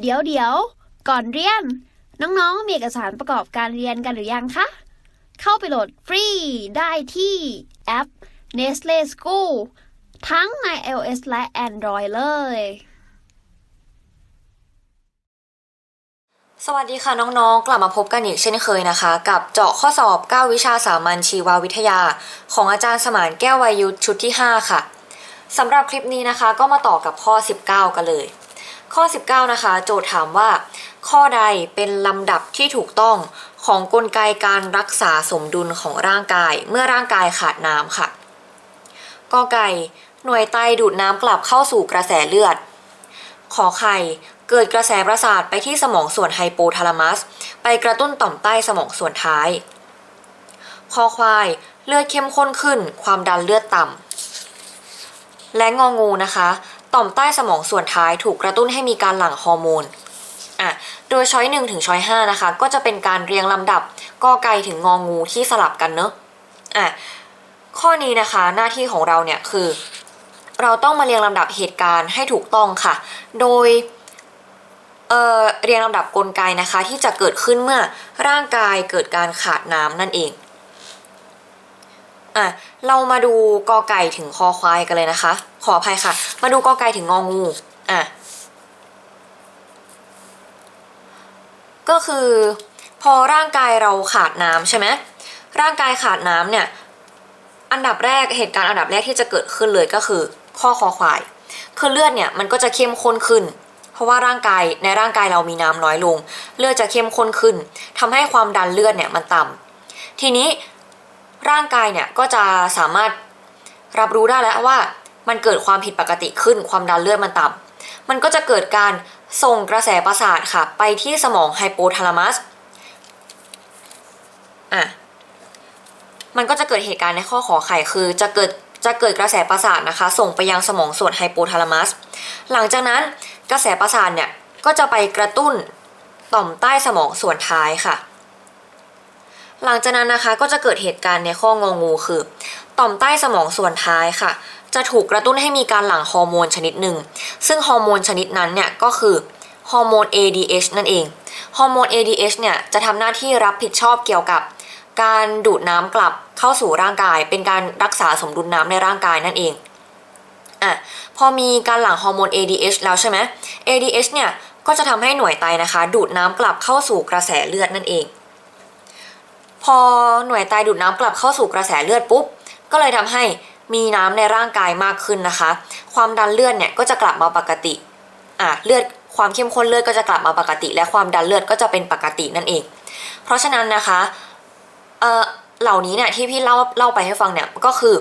เดี๋ยวเดี๋ยว ก่อนเรียน น้องๆ มีเอกสารประกอบการเรียนกันหรือยังคะ เข้าไปโหลดฟรีได้ที่แอป Nestle School ทั้งใน iOS และ Android เลย สวัสดีค่ะน้องๆ กลับมาพบกันอีกเช่นเคยนะคะ กับเจาะข้อสอบ 9 วิชาสามัญชีววิทยา ของอาจารย์สมานแก้ววายุทธชุดที่ 5 ค่ะสำหรับคลิปนี้นะคะ ก็มาต่อกับข้อ 19 กันเลย ข้อ 19 นะคะ โจทย์ถามว่า ข้อใดเป็นลำดับที่ถูกต้องของกลไกการรักษาสมดุลของร่างกาย เมื่อร่างกายขาดน้ำค่ะกอไก่หน่วยไตดูดน้ำกลับเข้าสู่กระแสเลือด ขอไข่เกิดกระแสประสาทไปที่สมองส่วนไฮโปทาลามัส ไปกระตุ้นต่อมใต้สมองส่วนท้ายคอควายเลือดเข้มข้นขึ้น ความดันเลือดต่ำและงองูนะคะ ต่อมใต้สมองส่วนท้ายถูกกระตุ้นให้มีการหลั่งฮอร์โมนอะโดยช้อย1ถึงช้อย5นะคะ ก็จะเป็นการเรียงลำดับกอไก่ถึงงองูที่สลับกันเนอะอะข้อนี้นะคะหน้าที่ของเราเนี่ยคือ เราต้องมาเรียงลำดับเหตุการณ์ให้ถูกต้องค่ะ โดยเเรียงลำดับกลไกนะคะที่จะเกิดขึ้นเมื่อร่างกายเกิดการขาดน้ำนั่นเองอะเรามาดูกอไก่ถึงคอควายกันเลยนะคะ ขออภัยค่ะ มาดูกอไก่ถึงงองูอะก็คือพอร่างกายเราขาดน้ำใช่ไหมร่างกายขาดน้ำเนี่ยอันดับแรกเหตุการณ์อันดับแรกที่จะเกิดขึ้นเลยก็คือ ข้อคอควาย คือเลือดเนี่ยมันก็จะเข้มข้นขึ้น เพราะว่าร่างกายในร่างกายเรามีน้ำน้อยลง เลือดจะเข้มข้นขึ้นทำให้ความดันเลือดเนี่ยมันต่ำทีนี้ร่างกายเนี่ยก็จะสามารถรับรู้ได้แล้วว่า มันเกิดความผิดปกติขึ้นความดันเลือดมันต่ำมันก็จะเกิดการส่งกระแสประสาทค่ะ ไปที่สมองไฮโปทาลามัสอะมันก็จะเกิดเหตุการณ์ในข้อขอไข่คือจะเกิดจะเกิดกระแสประสาทนะคะ ส่งไปยังสมองส่วนไฮโปทาลามัสหลังจากนั้นกระแสประสาทเนี่ยก็จะไปกระตุ้นต่อมใต้สมองส่วนท้ายค่ะ หลังจากนั้นนะคะก็จะเกิดเหตุการณ์ในข้ององูคือ ต่อมใต้สมองส่วนท้ายค่ะ จะถูกกระตุ้นให้มีการหลั่งฮอร์โมนชนิดหนึ่ง ซึ่งฮอร์โมนชนิดนั้นเนี่ยก็คือฮอร์โมน ADH นั่นเอง ฮอร์โมน ADH เนี่ยจะทำหน้าที่รับผิดชอบเกี่ยวกับ การดูดน้ำกลับเข้าสู่ร่างกาย เป็นการรักษาสมดุลน้ำในร่างกายนั่นเองอะพอมีการหลั่งฮอร์โมน ADH แล้วใช่ไหม ADH เนี่ยก็จะทำให้หน่วยไตนะคะ ดูดน้ำกลับเข้าสู่กระแสเลือดนั่นเอง พอหน่วยไตดูดน้ำกลับเข้าสู่กระแสเลือดปุ๊บ ก็เลยทำให้มีน้ำในร่างกายมากขึ้นนะคะ ความดันเลือดเนี่ยก็จะกลับมาปกติอะเลือดความเข้มข้นเลือดก็จะกลับมาปกติ และความดันเลือดก็จะเป็นปกตินั่นเอง เพราะฉะนั้นนะคะเอ่อเหล่านี้เนี่ยที่พี่เล่าเล่าไปให้ฟังเนี่ยก็คือ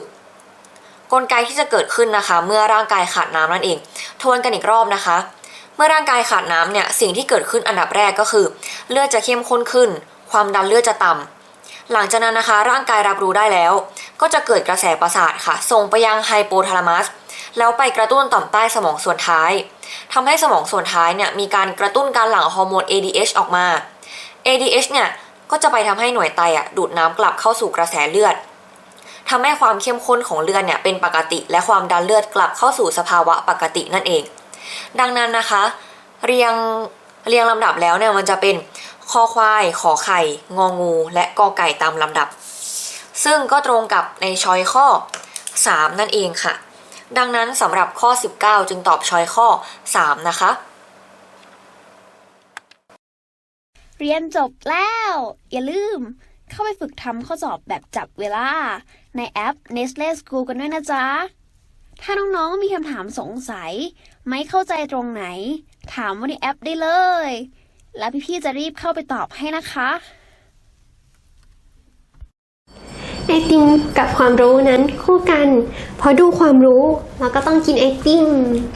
กลไกที่จะเกิดขึ้นนะคะ เมื่อร่างกายขาดน้ำนั่นเอง ทวนกันอีกรอบนะคะ เมื่อร่างกายขาดน้ำเนี่ยสิ่งที่เกิดขึ้นอันดับแรกก็คือ เลือดจะเข้มข้นขึ้น ความดันเลือดจะต่ำ หลังจากนั้นนะคะ ร่างกายรับรู้ได้แล้ว ก็จะเกิดกระแสประสาทค่ะ ส่งไปยังไฮโปทาลามัสแล้วไปกระตุ้นต่อมใต้สมองส่วนท้ายทำให้สมองส่วนท้ายเนี่ยมีการกระตุ้นการหลั่งฮอร์โมน ADH ออกมา ADH เนี่ยก็จะไปทำให้หน่วยไตอะดูดน้ำกลับเข้าสู่กระแสเลือดทำให้ความเข้มข้นของเลือดเนี่ยเป็นปกติ และความดันเลือดกลับเข้าสู่สภาวะปกตินั่นเอง ดังนั้นนะคะ เรียง เรียงลำดับแล้วเนี่ยมันจะเป็นคอควายขอไข่งองู และกอไก่ตามลำดับ ซึ่งก็ตรงกับในช้อยข้อ 3 นั่นเองค่ะ ดังนั้นสำหรับข้อ 19 จึงตอบช้อยข้อ 3 นะคะ เรียนจบแล้ว อย่าลืมเข้าไปฝึกทำข้อสอบแบบจับเวลา ในแอป Nestle School กันด้วยนะจ๊ะ ถ้าน้องๆมีคำถามสงสัย ไม่เข้าใจตรงไหน ถามว่าในแอปได้เลย แล้วพี่ๆจะรีบเข้าไปตอบให้นะคะไอติมกับความรู้นั้นคู่กัน พอดูความรู้เราก็ต้องกินไอติม